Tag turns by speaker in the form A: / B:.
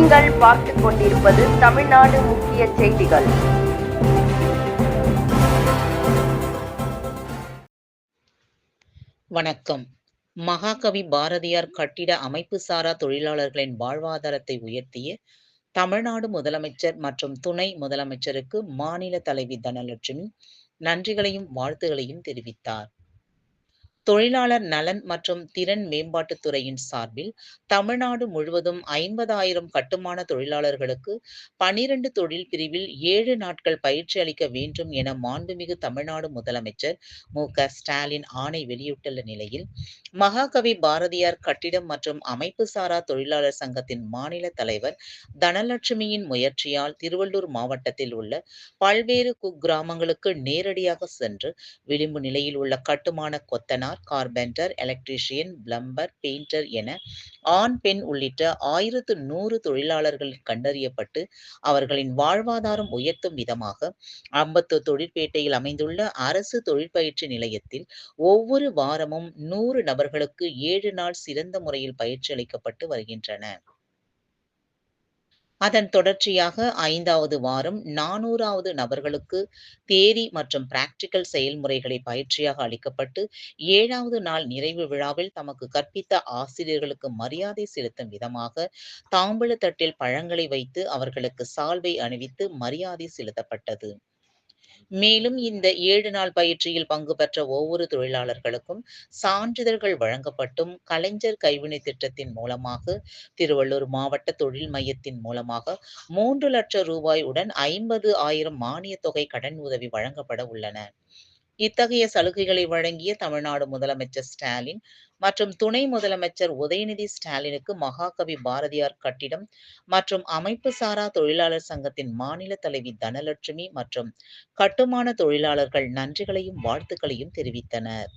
A: நீங்கள் பார்த்துக் கொண்டிருப்பது தமிழ்நாடு முக்கிய செய்திகள்.
B: வணக்கம். மகாகவி பாரதியார் கட்டிட அமைப்புசாரா தொழிலாளர்களின் வாழ்வாதாரத்தை உயர்த்திய தமிழ்நாடு முதலமைச்சர் மற்றும் துணை முதலமைச்சருக்கு மாநில தலைவி தனலட்சுமி நன்றிகளையும் வாழ்த்துகளையும் தெரிவித்தார். தொழிலாளர் நலன் மற்றும் திறன் மேம்பாட்டுத் துறையின் சார்பில் தமிழ்நாடு முழுவதும் ஐம்பதாயிரம் கட்டுமான தொழிலாளர்களுக்கு பனிரெண்டு தொழில் பிரிவில் ஏழு நாட்கள் பயிற்சி அளிக்க வேண்டும் என மாண்புமிகு தமிழ்நாடு முதலமைச்சர் மு. க. ஸ்டாலின் ஆணை வெளியிட்டுள்ள நிலையில் மகாகவி பாரதியார் கட்டிடம் மற்றும் அமைப்புசாரா தொழிலாளர் சங்கத்தின் மாநில தலைவர் தனலட்சுமியின் முயற்சியால் திருவள்ளூர் மாவட்டத்தில் உள்ள பல்வேறு குக்கிராமங்களுக்கு நேரடியாக சென்று விளிம்பு நிலையில் உள்ள கட்டுமான கொத்தனார் கார்பெண்டர் எலக்ட்ரீஷியன் பிளம்பர் பெயிண்டர் என ஆண் பெண் உள்ளிட்ட ஆயிரத்து நூறு தொழிலாளர்கள் கண்டறியப்பட்டு அவர்களின் வாழ்வாதாரம் உயர்த்தும் விதமாக அம்பத்தூர் தொழிற்பேட்டையில் அமைந்துள்ள அரசு தொழிற்பயிற்சி நிலையத்தில் ஒவ்வொரு வாரமும் நூறு நபர்களுக்கு ஏழு நாள் சிறந்த முறையில் பயிற்சி அளிக்கப்பட்டு வருகின்றன. அதன் தொடர்ச்சியாக ஐந்தாவது வாரம் நானூறாவது நபர்களுக்கு தேரி மற்றும் பிராக்டிக்கல் செயல்முறைகளை பயிற்சியாக அளிக்கப்பட்டு ஏழாவது நாள் நிறைவு விழாவில் தமக்கு கற்பித்த ஆசிரியர்களுக்கு மரியாதை செலுத்தும் விதமாக தாம்பூலத்தட்டில் பழங்களை வைத்து அவர்களுக்கு சால்வை அணிவித்து மரியாதை செலுத்தப்பட்டது. மேலும் இந்த ஏழு நாள் பயிற்சியில் பங்கு பெற்ற ஒவ்வொரு தொழிலாளர்களுக்கும் சான்றிதழ்கள் வழங்கப்பட்டும். கலைஞர் கைவினை திட்டத்தின் மூலமாக திருவள்ளூர் மாவட்ட தொழில் மையத்தின் மூலமாக மூன்று லட்சம் ரூபாய் உடன் ஐம்பது ஆயிரம் மானிய தொகை கடன் உதவி வழங்கப்பட உள்ளன. இத்தகைய சலுகைகளை வழங்கிய தமிழ்நாடு முதலமைச்சர் ஸ்டாலின் மற்றும் துணை முதலமைச்சர் உதயநிதி ஸ்டாலினுக்கு மகாகவி பாரதியார் கட்டிடம் மற்றும் அமைப்புசாரா தொழிலாளர் சங்கத்தின் மாநில தலைவி தனலட்சுமி மற்றும் கட்டுமான தொழிலாளர்கள் நன்றிகளையும் வாழ்த்துக்களையும் தெரிவித்தனர்.